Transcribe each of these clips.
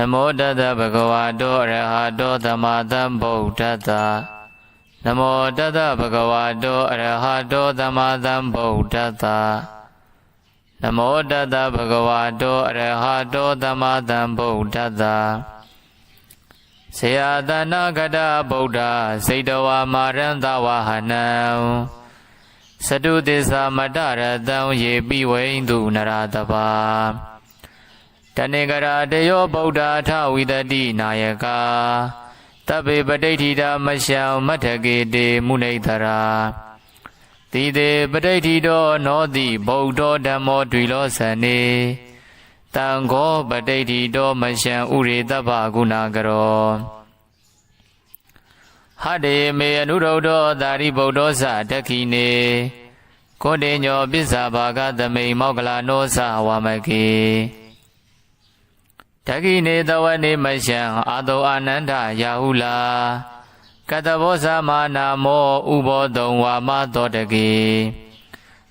နမောတတ္တဗဂဝတောအရဟတောသမ္မာသမ္ဗုဒ္ဓတ္တနမောတတ္တဗဂဝတောအရဟတောသမ္မာသမ္ဗုဒ္ဓတ္တနမောတတ္တဗဂဝတောအရဟတောသမ္မာသမ္ဗုဒ္ဓတ္တဆေယတနာဂတဗုဒ္ဓစိတ်တဝါမာရန္တဝဟနံသတုသစ္စာမတရတံယေပိဝိန္တုနရတပါ တဏိကရာတယောဗုဒ္ဓထဝိတတိနာယကတဗ္ဗေပဋိဋ္ဌိတာမရှံမထကေတေမုနိတရာတိတေပဋိဋ္ဌိတောနောတိဗုဒ္ဓဓမ္မောတွေလောသနေတံဃောပဋိဋ္ဌိတောမရှံဥရေတပ္ပကုဏကရောဟတေမေအနုရုဒ္ဓောသာရိဗုဒ္ဓောသတခိနေကိုတေညောပစ္စာဘာဂသမိန်မောကလာနောသဝမကေ တခိနေတဝနေမရှံအာတောအာနန္ဒယာဟုလာကတဘောဇမာနာမောဥဘောတုံဝါမသောတကေ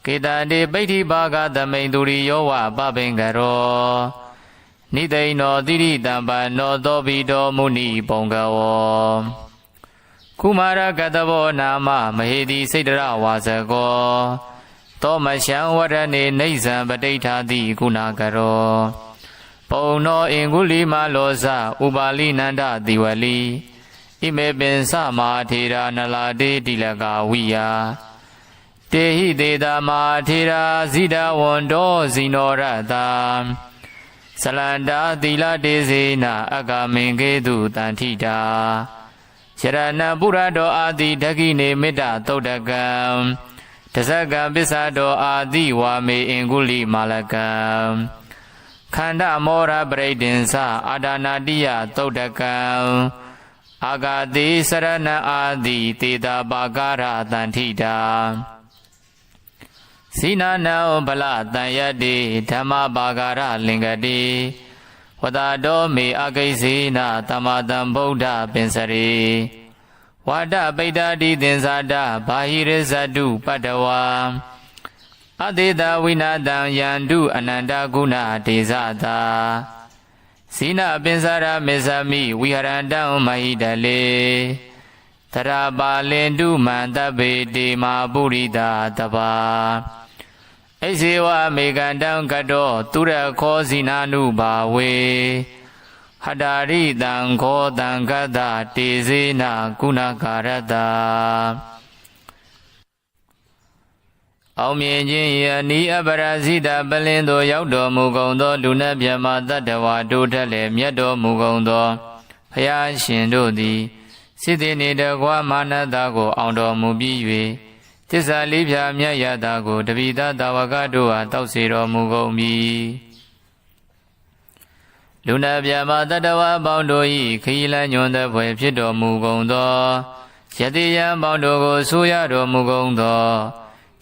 ကေတတိပိဋ္ဌိဘာဂသမိန်သူရိယောဝပပင်ကရောနိသိဏောတိရိတံပနောသောဘိတော်မုနိပုံကဝောကုမာရကတဘောနာမမဟေတိစိတ်တရဝါစကောသောမရှံဝရဏေနေဇံပဋိဋ္ဌာတိကုဏကရော ပုံနောအင်္ဂုလိမလောဇဥပါလိနန္ဒတိဝလိဣမေပင်စမာထေရာနလာတေတိလကဝိယာတေဟိတေတာမာထေရာဇိဒဝန္တောဇိနောရတာဇလန္တာသီလတေစေနအကမင်ကေတုတန်ထိတာယရဏပုရတောအာတိဒဂိနေမေတ္တသုတ်တကံတဇကံပစ္စာတောအာတိဝါမေအင်္ဂုလိမာလကံ ခန္ဓမောရပရိဒင်္စအာဒါနာတိယသုတ်တကံအာဂာတိစရဏအာတိတေတာပါကာရတန်ထိတာစိနာနံဗလတန်ယတိဓမ္မပါကာရလင်္ကတိဝတတော်မေအကိစေနတမတံဗုဒ္ဓပင်စရိဝါဒပိဋ္ဌာတိသင်္ဇာတဘာဟိရဇတုပတ္တဝါ အတေတဝိနာတံယန္တုအနန္တကုဏဒေဇတာဇိနပင်စာရမေဇမိဝိဟရန္တံမဟိတလေတရာပါလင်တုမန္တပေတိမာပုရိတာတပါအိစေဝမေကန္တံကတောသူရခောဇိနာနုဘာဝေဟတာရိတံခောတံကတ္တတေဇေနကုဏကာရတ အောင်မြင်ခြင်းယနီအပရာဇိတပလင်းသို့ရောက်တော်မူကုန်သော လူနတ်မြတ်မတတ္တဝါတို့ထက်လည်းမြတ်တော်မူကုန်သောဖယားရှင်တို့သည်စိတ္တိနေတကွာမာနတာကိုအောင်တော်မူပြီး၍သစ္စာလေးဖြာမြတ်ရတာကိုတပိသတာဝကတို့အားတောက်စေတော်မူကုန်ပြီလူနာပြမတတဝပေါင်းတို့၏ခရီးလန်းညွန်တဲ့ဖွယ်ဖြစ်တော်မူကုန်သောယတိယံပေါင်းတို့ကိုဆိုရတော်မူကုန်သော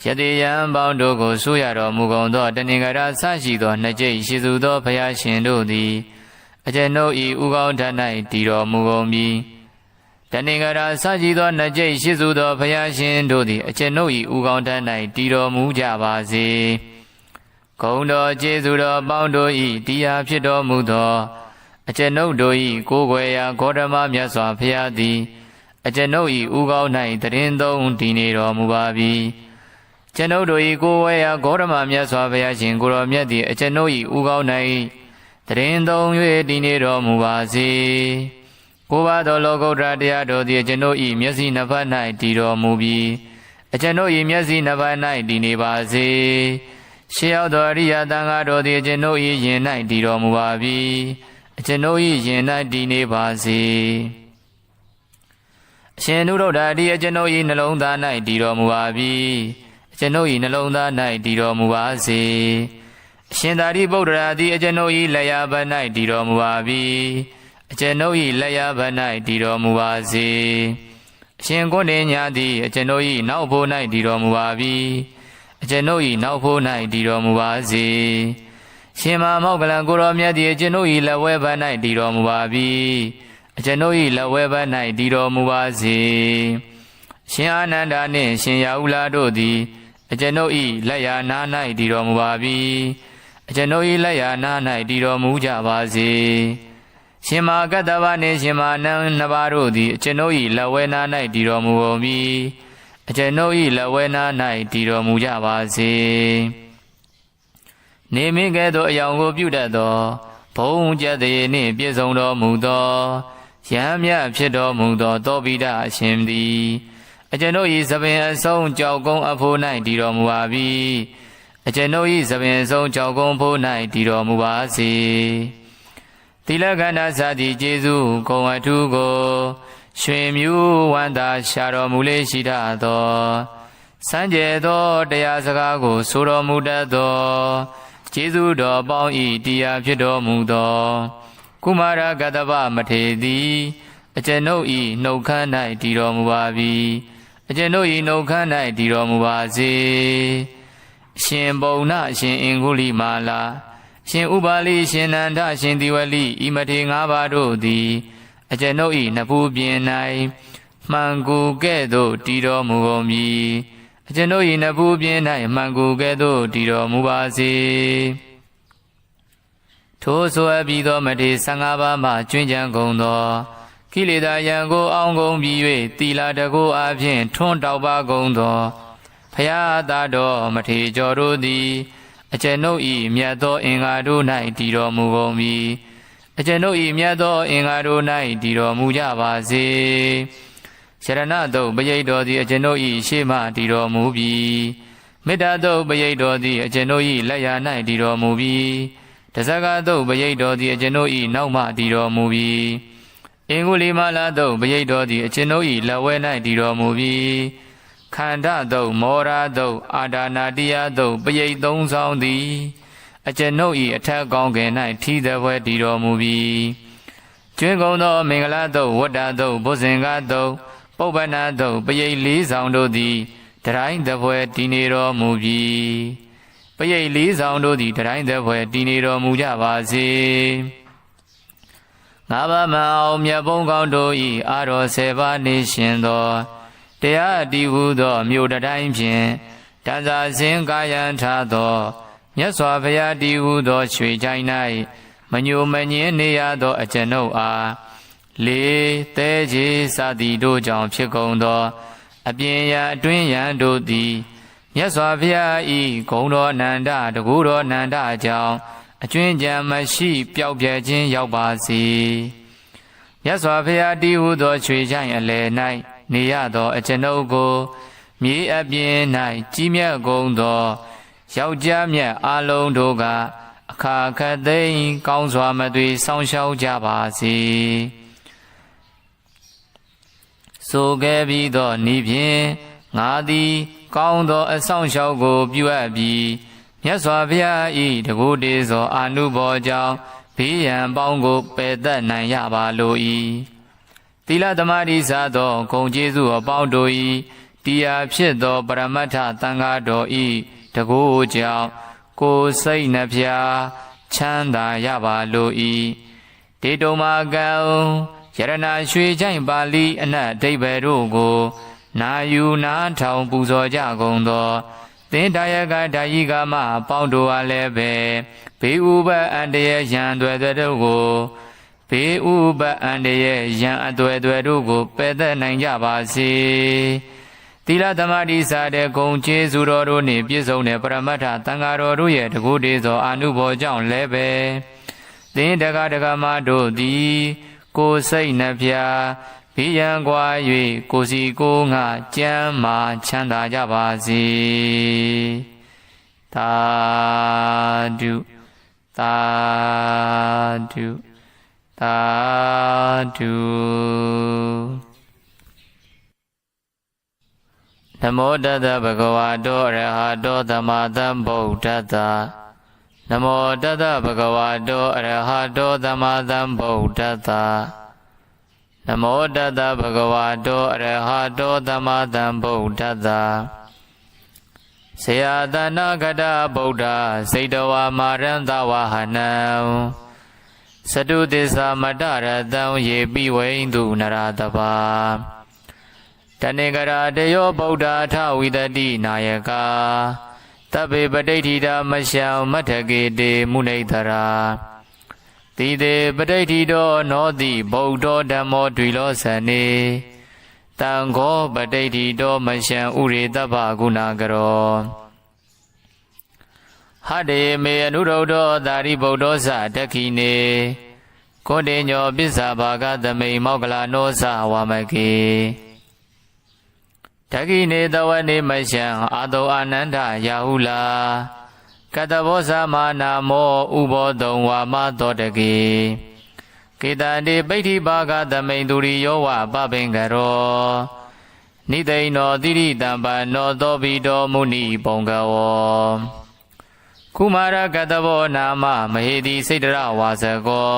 ယတိယံပေါင်းတို့ကိုဆိုရတော်မူကုန်သောတဏင်္ဂရဆရှိသောနှစ်ကျိတ်ရှိစုသောဘုရားရှင်တို့သည်အကျွန်ုပ်၏ဥကောင်းထ၌တည်တော်မူကုန်ပြီတဏင်္ဂရဆရှိသောနှစ်ကျိတ်ရှိစုသောဘုရားရှင်တို့သည်အကျွန်ုပ်၏ဥကောင်းထ၌တည်တော်မူကြပါစေဂုံတော်ကျေးဇူးတော်ပေါင်းတို့၏တရားဖြစ်တော်မူသောအကျွန်ုပ်တို့၏ကိုယ်ွယ်ရာဂေါတမမြတ်စွာဘုရားသည်အကျွန်ုပ်၏ဥကောင်း၌တရင်သုံးတည်နေတော်မူပါပြီ ကျွန်ုပ်တို့၏ကိုယ်ဝဲရာဂေါရမမြတ်စွာဘုရားရှင်ကိုရောမြတ်သည်အကျွန်ုပ်၏ဥကောင်း၌တရင်သုံး၍တည်နေတော်မူပါစေကိုပါသောလောကုတ္တရာတရားတော်သည်အကျွန်ုပ်၏မျက်စိနှစ်ဖက်၌တည်တော်မူပြီးအကျွန်ုပ်၏မျက်စိနှစ်ဖက်၌တည်နေပါစေရှေးရောက်သောအရိယသံဃာတော်သည်အကျွန်ုပ်၏ယင်၌တည်တော်မူပါပြီအကျွန်ုပ်၏ယင်၌တည်နေပါစေအရှင်နုရုဒ္ဓတိအကျွန်ုပ်၏နှလုံးသား၌တည်တော်မူပါပြီ အကျွန်ုပ်၏နှလုံးသား၌တည်တော်မူပါစေအရှင်သာရိပုတ္တရာသည်အကျွန်ုပ်၏လက်ရဘ၌တည်တော်မူပါပြီအကျွန်ုပ်၏လက်ရဘ၌တည်တော်မူပါစေအရှင်ကိုနေညာသည်အကျွန်ုပ်၏နောက်ဖို့၌တည်တော်မူပါပြီအကျွန်ုပ်၏နောက်ဖို့၌တည်တော်မူပါစေရှင်မမောကလံကိုရောမြတ်သည်အကျွန်ုပ်၏လက်ဝဲဘ၌တည်တော်မူပါပြီအကျွန်ုပ်၏လက်ဝဲဘ၌တည်တော်မူပါစေရှင်အာနန္ဒာနှင့်ရှင်ရာဟုလာတို့သည် အကျွန်ုပ်၏လက်ယာနာ၌တည်တော်မူပါပြီအကျွန်ုပ်၏လက်ယာနာ၌တည်တော်မူကြပါစေရှင်မာကတ္တဗနှင့်ရှင်မာနံနှစ်ပါးတို့သည်အကျွန်ုပ်၏လက်ဝဲနာ၌တည်တော်မူကုန်ပြီအကျွန်ုပ်၏လက်ဝဲနာ၌တည်တော်မူကြပါစေနေမင်းကဲ့သို့အယောင်ကိုပြုတတ်သောဘုံကျက်သေးနှင့်ပြည့်စုံတော်မူသောယမ်းမြတ်ဖြစ်တော်မူသောတောပိဒအရှင်သည် အကျွန်ုပ်၏သပင်အဆုံးကြောက်ကုန်းအဖို့၌တည်တော်မူပါပြီအကျွန်ုပ်၏သပင်အဆုံးကြောက်ကုန်းဖို့၌တည်တော်မူပါစေသီလကန္နာစသည်ကျေးဇူးကုံအထုကိုရွှေမြူးဝန္တာရှာတော်မူလေရှိတတ်သောစံကြဲသောတရားစကားကို ဆိုတော်မူတတ်သောကျေးဇူးတော်ပေါင်းဤတရားဖြစ်တော်မူသောကုမာရကတ္တဗမထေသည်အကျွန်ုပ်ဤနှုတ်ခမ်း၌တည်တော်မူပါပြီ အကျွန်ုပ်ဤနှုတ်ခမ်း၌တည်တော်မူပါစေအရှင်ဘုံနာအရှင်အင်္ဂုလိမာလာအရှင်ဥပါလိအရှင်နန္ဒအရှင်ဒီဝလိဤမထေငါးပါးတို့သည်အကျွန်ုပ်ဤနဖူးပြင်၌မှန်ကူကဲ့သို့တည်တော်မူကုန်ပြီအကျွန်ုပ်၏နဖူးပြင်း၌မှန်ကူကဲ့သို့တည်တော်မူပါစေထိုဆိုအပ်ပြီးသောမထေ15ပါးမှကျွင်းကြံကုန်သော ကိလေသာယံကိုအောင်းကုန်ပြီး၍တီလာတကိုအပြင်ထွန်းတောက်ပါကုန်သောဖရာသာတော်မထေကျော်တို့သည်အကျွန်ုပ်၏မြတ်သောအင်္ဂါတို့၌တည်တော်မူကုန်ပြီအကျွန်ုပ်၏မြတ်သောအင်္ဂါတို့၌တည်တော်မူကြပါစေရဏတုတ်ပရိတ်တော်သည်အကျွန်ုပ်၏ရှေ့မှတည်တော်မူပြီးမေတ္တာတုတ်ပရိတ်တော်သည်အကျွန်ုပ်၏လက်ရာ၌တည်တော်မူပြီးတဇကတုတ်ပရိတ်တော်သည်အကျွန်ုပ်၏နောက်မှတည်တော်မူပြီး အင်္ဂုလိမလာတုတ်ပရိတ်တော်သည်အကျွန်ုပ်၏လက်ဝဲ၌တည်တော်မူပြီးခန္ဓာတုတ်မောရာတုတ်အာဒါနာတိယတုတ်ပရိတ်သုံးဆောင်သည်အကျွန်ုပ်၏အထက်ကောင်းကင်၌ထီးသည်ဘွယ်တည်တော်မူပြီးကျွင်းကုန်သောမင်္ဂလာတုတ်ဝတ္တတုတ်ဘုဇင်္ဂတုတ်ပုပ္ပနာတုပရိတ်လေးဆောင်တို့သည်တတိုင်းသပွဲတည်နေတော်မူပြီပရိတ်လေးဆောင်တို့သည်တတိုင်းသပွဲတည်နေတော်မူကြပါစေ ငါးပါးမအောင်မြတ်ဘုံကောင်းတို့ဤအာတော်ဆယ်ပါးနေရှင်သောတရားတည်ဟုသောမြို့တိုင်းဖြင့်တန်စာစင်ကာယံထားသောမြတ်စွာဘုရားတည်ဟုသောရွှေချိုင်း၌မညိုမငင်းနေရသောအကျွန်ုပ်အားလေးသဲကြီးစသည်တို့ကြောင့်ဖြစ်ကုန်သော အပြင်ရာအတွင်းရန်တို့သည်မြတ်စွာဘုရားဤဂုံတော်နန္ဒတကူတော်နန္ဒကြောင့် အကျွင်းကြံမရှိပျောက်ပြဲခြင်းရောက်ပါစေမြတ်စွာဘုရားတည်ဟုသောချွေချိုင်အလယ်၌နေရသောအကျွန်ုပ်ကို မြေအပြင်၌ကြီးမြတ်ကုန်သောယောက်ျားမြတ်အလုံးတို့ကအခါခတ်သိမ်းကောင်းစွာမသွေဆောင်းရှောက်ကြပါစေဆိုခဲ့ပြီးသောဤဖြင့်ငါသည် ကောင်းသောအဆောင်လျှောက်ကိုပြုအပ်ပြီး မြတ်စွာဘုရားဤတကူတေသောအာနုဘောကြောင့်ဘေးရန်ပေါင်းကိုပယ်သက်နိုင်ရပါလို၏သီလသမာဓိစားသောဂုံကျေးဇူးအပေါင်းတို့၏တရားဖြစ်သောပရမတ္ထသံဃာတော်ဤတကူကြောင့်ကိုယ်စိတ်နှဖျားချမ်းသာရပါလို၏ဒေတုံမာကံယရနာရွှေချိုင်ပါဠိအနတ်အဓိပ္ပာယ်တို့ကို နာယူနာထောင်ပူဇော်ကြကုန်သော သင်္ဒါယကဓာယိကမပေါင်းတို့အားလည်းပဲဘေးဥပအန္တရာယ်ရန်တွေတို့ကိုဘေးဥပအန္တရာယ်ရန်အသွယ်တွေတို့ကိုပယ်သက်နိုင်ကြပါစေသီလသမာဓိစာတဲ့ဂုံကျေးဇူးတော်တို့နှင့်ပြည့်စုံတဲ့ပရမတ္ထသံဃာတော်တို့ရဲ့တကူတည်းသောအာနုဘောကြောင့်လည်းပဲသင်တက္ကဒကမတို့သည် ကိုစိတ်နှပြ ဘိယံကွာ၍ကိုစီကိုငါကြမ်းမာချမ်းသာကြပါစေသာဓုသာဓုသာဓုနမောတတဗုဒ္ဓဝါတောအရဟတောသမ္မာသမ္ဗုဒ္ဓတ္တနမောတတဗုဒ္ဓဝါတောအရဟတောသမ္မာသမ္ဗုဒ္ဓတ္တ နမောတတဗုဒ္ဓဝါတောအရဟတောသမ္မာသမ္ဗုဒ္ဓတ္တဆရာတနာကတဗုဒ္ဓစိတ်တဝါမာရန္တဝဟနံသတုသစ္စာမတရတံယေပိဝိန္တုနရတပါတဏိကရာတယောဗုဒ္ဓထဝိတတိနာယကာတဗ္ဗေပဋိဋ္ဌိတာမရှံမထကေတေမုနိတရာ တိတေပဋိဋ္ဌိတောနောတိဗုဒ္ဓဓမ္မောဒွေလောဇနေတံဃောပဋိဋ္ဌိတောမရှံဥရေတဗ္ဗကုဏကရောဟတေမေအနုရုဒ္ဓောသာရိဗုဒ္ဓောသတက္ခိနေကိုတေညောပစ္စာဘာဂသမိန်မောကလာနောသဝမကေတက္ခိနေတဝနေမရှံအာတောအာနန္ဒယာဟုလာ ကတဘောဇမာနာမောဥဘောတုံဝါမသောတကေကေတန္တိပိဋ္ဌိဘာဂသမိန်သူရိယောဝပပင်ကရောနိသိဏောတိရိတံပနောသောဘိတော်မုနိပုံကဝောကုမာရကတဘောနာမမဟေတိစိတ်တရဝါစကော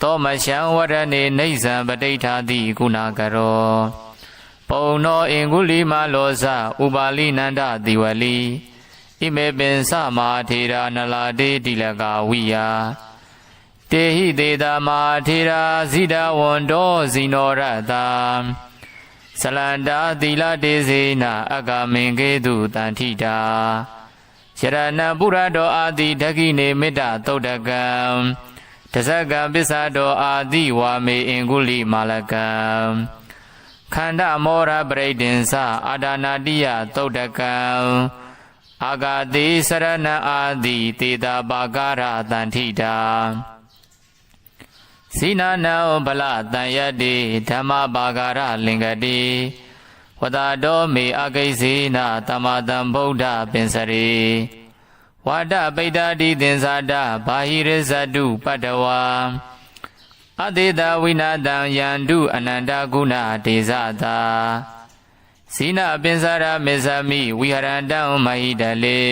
သောမရှံဝရဏေနေဇံပဋိဋ္ဌာတိကုဏကရောပုံနောအင်္ဂုလိမလောဇဥပါလိနန္ဒတိဝလိ ဣမေပင်စမာထေရာနလာတေတိလကဝိယာတေဟိတေတာမာထေရာဇိဒဝန္တောဇိနောရတာဇလန္တာသီလတေစေနာအကမင်ကေတုတန်ထိတာယရဏပုရတောအာတိဓကိနေမေတ္တသုတ်တကံတဇကံပစ္စာတောအာတိဝါမေအင်္ဂုလိမာလကံခန္ဓမောရပရိဒင်္စအာဒါနာတိယသုတ်တကံ အာဂတိစရဏအာတိတေတာပါကာရတန်ထိတာဇိနာနံဗလတန်ယတိဓမ္မပါကာရလင်္ကတိဝတတော်မေအကိစေနာတမတံဗုဒ္ဓပင်စရေဝါဒပိဋ္ဌာတိသင်္ဇာတဘာဟိရဇတုပတ္တဝါအတေတဝိနာတံယန္တုအနန္တကုဏဒေဇတာ ဇိနပင်္စရာမေဇမိဝိဟရန္တံမဟိတလေ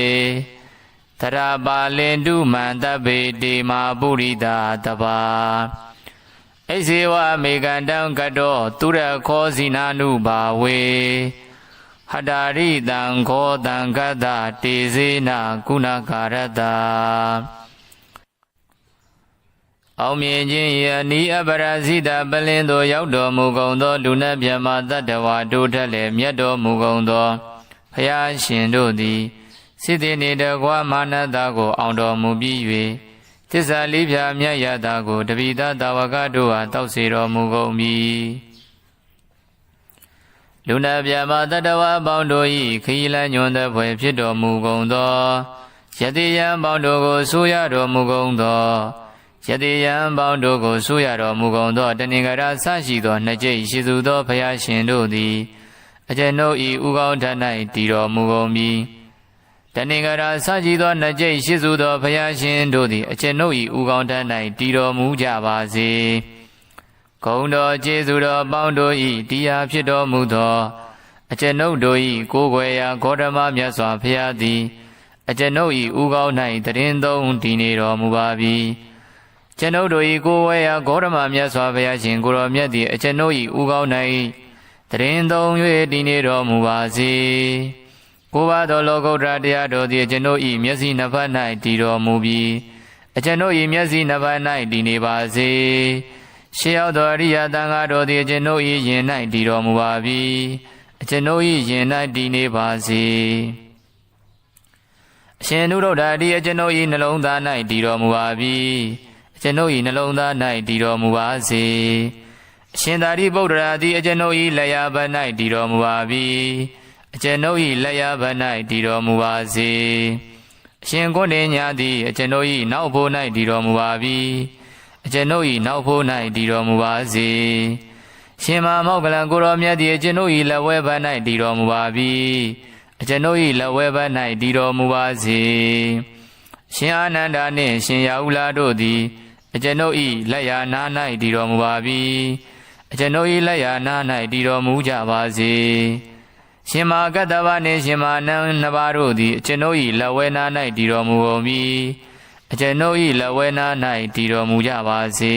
တရာပါလင်တုမန္တပေတေမာပုရိတာတပါအိစေဝမေကန္တံကတောသူရခောဇိနာနုဘာဝေဟတာရိတံခောတံကတ္တတေဇေနကုဏကာရတ အောင်မြင်ခြင်းယနီအပရာဇိတပလင်သို့ရောက်တော်မူကုန်သောလူနှင့်မြမတတ္တဝါတို့ထက်လည်းမြတ်တော်မူကုန်သောဖယားရှင်တို့သည်စိတ္တိနေတကွာမာနတာကိုအောင်တော်မူပြီး၍သစ္စာလေးဖြာမြတ်ရတာကိုတပိသတာဝကတို့ဟာတောက်စေတော်မူကုန်ပြီလူနာပြမတတဝအပေါင်းတို့၏ခရီးလန်းညွန်တဲ့ဖွယ်ဖြစ်တော်မူကုန်သောယတိယံပေါင်းတို့ကိုဆိုရတော်မူကုန်သော ယတိယံပေါင်းတို့ကိုဆိုရတော်မူကုန်သောတဏင်္ဂရဆရှိသောနှစ်ကျိတ်ရှိသူသောဘုရားရှင်တို့သည်အကျွန်ုပ်၏ဥကောင်းထ၌တည်တော်မူကုန်ပြီတဏင်္ဂရာဆရှိသောနှစ်ကျိတ်ရှိစုသောဘုရားရှင်တို့သည်အကျွန်ုပ်၏ဥကောင်းထ၌တည်တော်မူကြပါစေဂုံတော်ကျေးဇူးတော်ပေါင်းတို့၏တရားဖြစ်တော်မူသောအကျွန်ုပ်တို့၏ကိုယ်ွယ်ရာဂေါတမမြတ်စွာဘုရားသည်အကျွန်ုပ်၏ဥကောင်း၌တရင်သုံးတည်နေတော်မူပါပြီ ကျွန်ုပ်တို့၏ကိုယ်ဝဲရာဂေါရမမြတ်စွာဘုရားရှင်ကိုရောမြတ်သည်အကျွန်ုပ်၏ဥကောင်း၌တရင်သုံး၍တည်နေတော်မူပါစေကိုပါသောလောကုတ္တရာတရားတော်သည်အကျွန်ုပ်၏မျက်စိနှစ်ဖက်၌တည်တော်မူပြီးအကျွန်ုပ်၏မျက်စိနှစ်ဖက်၌တည်နေပါစေရှေးရောက်သောအရိယသံဃာတော်သည်အကျွန်ုပ်၏ယင်၌တည်တော်မူပါပြီအကျွန်ုပ်၏ယင်၌တည်နေပါစေအရှင်နုရုဒ္ဓတိအကျွန်ုပ်၏နှလုံးသား၌တည်တော်မူပါပြီအ ကျွန်ုပ်၏နှလုံးသား၌တည်တော်မူပါစေအရှင်သာရိပုတ္တရာသည်အကျွန်ုပ်၏လက်ရဘ၌တည်တော်မူပါပြီအကျွန်ုပ်၏လက်ရဘ၌တည်တော်မူပါစေအရှင်ကိုနေညာသည်အကျွန်ုပ်၏နောက်ဖို့၌တည်တော်မူပါပြီအကျွန်ုပ်၏နောက်ဖို့၌တည်တော်မူပါစေရှင်မမောကလံကိုရောမြတ်သည်အကျွန်ုပ်၏လက်ဝဲဘ၌တည်တော်မူပါပြီအကျွန်ုပ်၏လက်ဝဲဘ၌တည်တော်မူပါစေရှင်အာနန္ဒာနှင့်ရှင်ရာဟုလာတို့သည် အကျွန်ုပ်၏လက်ရာနာ၌တည်တော်မူပါပြီအကျွန်ုပ်၏လက်ရာနာ၌တည်တော်မူကြပါစေရှင်မာကတ္တဗနှင့်ရှင်မာနံနှစ်ပါးတို့သည်အကျွန်ုပ်၏လက်ဝဲနာ၌တည်တော်မူကုန်ပြီအကျွန်ုပ်၏လက်ဝဲနာ၌တည်တော်မူကြပါစေ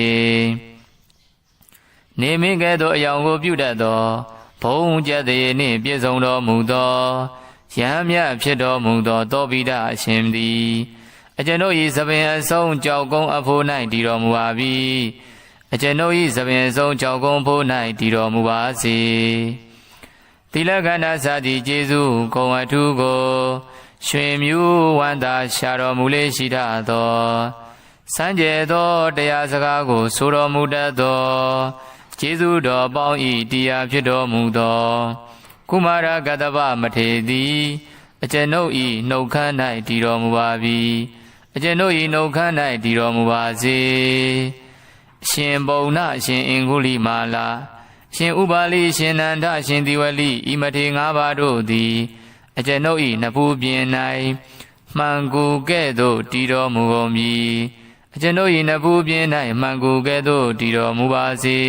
နေမင်းကဲ့သို့အယောင်ကိုပြုတတ်သောဘုံကျက်သေးနှင့်ပြည့်စုံတော်မူသောယံမြတ်ဖြစ်တော်မူသော သောပိဒအရှင်သည် အကျွန်ုပ်၏သပင်အဆုံးကြောက်ကုန်းအဖို့၌တည်တော်မူပါပြီအကျွန်ုပ်၏သပင်အဆုံးကြောက်ကုန်းဖို့၌တည်တော်မူပါစေသီလကန္နာစသည်ကျေးဇူးကုံအထုကိုရွှေမြူဝန္တာရှာတော်မူလေရှိတတ်သောစံကြဲသောတရားစကားကို ဆိုတော်မူတတ်သောကျေးဇူးတော်ပေါင်းဤတရားဖြစ်တော်မူသောကုမာရကတ္တဗမထေသည်အကျွန်ုပ်ဤနှုတ်ခမ်း၌တည်တော်မူပါ၏ အကျွန်ုပ်ဤနှုတ်ခမ်း၌တည်တော်မူပါစေအရှင်ဘုံနာအရှင်အင်္ဂုလိမာလာအရှင်ဥပါလိအရှင်နန္ဒအရှင်ဒီဝလိဤမထေငါးပါးတို့သည်အကျွန်ုပ်ဤနဖူးပြင်၌မှန်ကူကဲ့သို့တည်တော်မူကုန်မည်အကျွန်ုပ်ဤနဖူးပြင်၌မှန်ကူကဲ့သို့တည်တော်မူပါစေ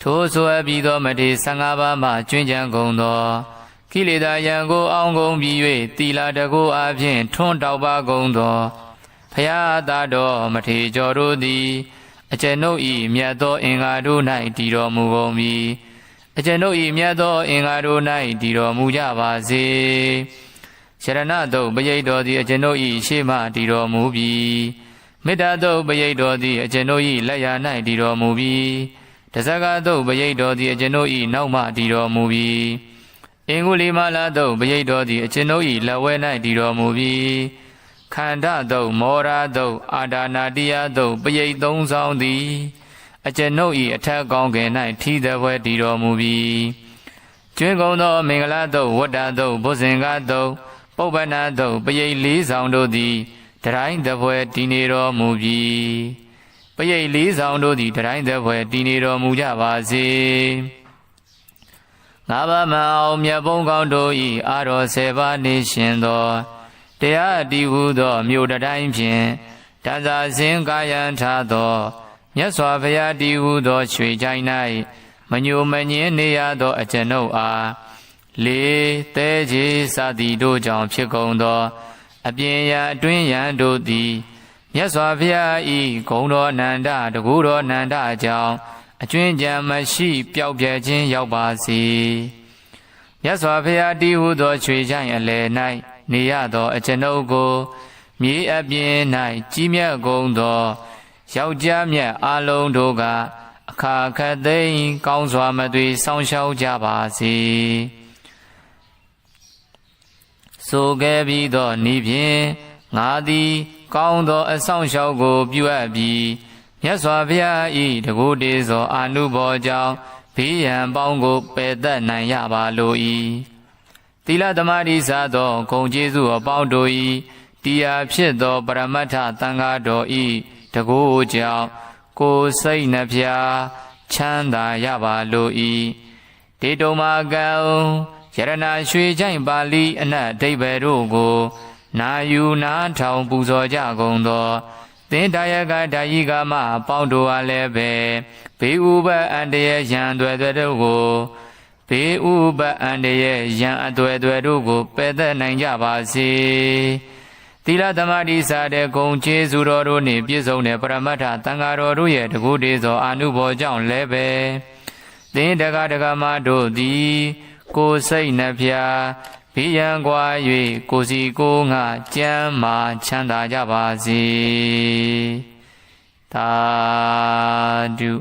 ထိုဆိုအပ်ပြီးသောမထေ15ပါးမှကျွင်းကြံကုန်သော ကိလေသာယံကိုအောင်ကုန်ပြီး၍တီလာတကိုအပြင်ထွန်းတောက်ပါကုန်သောဖရာသာတော်မထေကျော်တို့သည်အကျွန်ုပ်ဤမြတ်သောအင်္ဂါတို့၌တည်တော်မူကုန်ပြီအကျွန်ုပ်ဤမြတ်သောအင်္ဂါတို့၌တည်တော်မူကြပါစေရှရဏတုတ်ပရိတ်တော်သည်အကျွန်ုပ်ဤရှေ့မှတည်တော်မူပြီမေတ္တာတုတ်ပရိတ်တော်သည်အကျွန်ုပ်ဤလက်ရာ၌တည်တော်မူပြီတဇဂတုတ်ပရိတ်တော်သည်အကျွန်ုပ်ဤနောက်မှတည်တော်မူပြီ အင်္ဂုလိမလာတုတ်ပရိတ်တော်သည်အကျွန်ုပ်ဤလက်ဝဲ၌တည်တော်မူပြီခန္ဓာတုတ်မောရာတုတ်အာဒါနာတိယတုတ်ပရိတ်သုံးဆောင်သည်အကျွန်ုပ်ဤအထက်ကောင်းကင်၌ထီးသည်ဘွဲတည်တော်မူပြီကျွင်းကုန်သောမင်္ဂလာတုတ်ဝတ္တတုတ်ဘုဇင်္ဂတုတ်ပုပ္ပနာတုတ်ပရိတ်လေးဆောင်တို့သည်တတိုင်းသည်ဘွဲတည်နေတော်မူပြီပရိတ်လေးဆောင်တို့သည်တတိုင်းသည်ဘွဲတည်နေတော်မူကြပါစေ ငါးပါးမအောင်မြတ်ဘုံကောင်းတို့ဤအာတော်ဆယ်ပါးနေရှင်သောတရားတည်ဟုသောမြို့တိုင်းဖြင့်တန်စာစင်ကာယံထားသောမြတ်စွာဘုရားတည်ဟုသောရွှေချိုင်း၌မညိုမငင်းနေရသောအကျွန်ုပ်အားလေတဲကြီးစသည်တို့ကြောင့်ဖြစ်ကုန်သော အပြင်ရအတွင်းရန်တို့သည်မြတ်စွာဘုရားဤဂုံတော်နန္ဒတကူတော်နန္ဒကြောင့် အကျွင်းကြံမရှိပျောက်ပြဲခြင်းရောက်ပါစေမြတ်စွာဘုရားတည်ဟုသောချွေချိုင်အလယ်၌နေရသောအကျွန်ုပ်ကိုမြေအပြင်၌ကြီးမြတ်ကုန်သောယောက်ျားမြတ်အလုံးတို့ကအခါခတ်သိမ်းကောင်းစွာမသွေဆောင်းရှောက်ကြပါစေဆိုခဲ့ပြီးသောဤဖြင့်ငါသည် ကောင်းသောအဆောင်ရှောက်ကိုပြုအပ်ပြီး မြတ်စွာဘုရားဤတကူတေသောအာနုဘောကြောင့်ဘေးရန်ပေါင်းကိုပယ်တတ်နိုင်ရပါလို၏သီလသမာဓိစသောဂုံကျေးဇူးအပေါင်းတို့၏တရားဖြစ်သောပရမတ္ထသံဃာတော်ဤတကူကြောင့်ကိုယ်စိတ်နှဖျားချမ်းသာရပါလို၏ဒေတုံမာကံယရနာရွှေချိုင်ပါဠိအနတ်အဓိပ္ပာယ်တို့ကို နာယူနာထောင်ပူဇော်ကြကုန်သော သင်္ဒါယကဒါယိကမအပေါင်းတို့အားလည်းပဲဘေးဥပအန္တရာယ်ရန်တွေတွေတို့ကိုဘေးဥပအန္တရာယ်ရန်အသွယ်သွယ်တို့ကိုပယ်သက်နိုင်ကြပါစေသီလသမာဓိစာတဲ့ဂုံကျေးဇူးတော်တို့နှင့်ပြည့်စုံတဲ့ပရမတ္ထသံဃာတော်တို့ရဲ့တကူတေသောအာနုဘောကြောင့်လည်းပဲသင်တကားတကားမတို့သည်ကိုယ်စိတ်နှဖျား ဘိယံကွာ၍ကိုစီကိုငါကြမ်းမာချမ်းသာကြပါစေသာဓု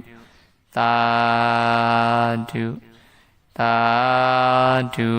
သာဓုသာဓု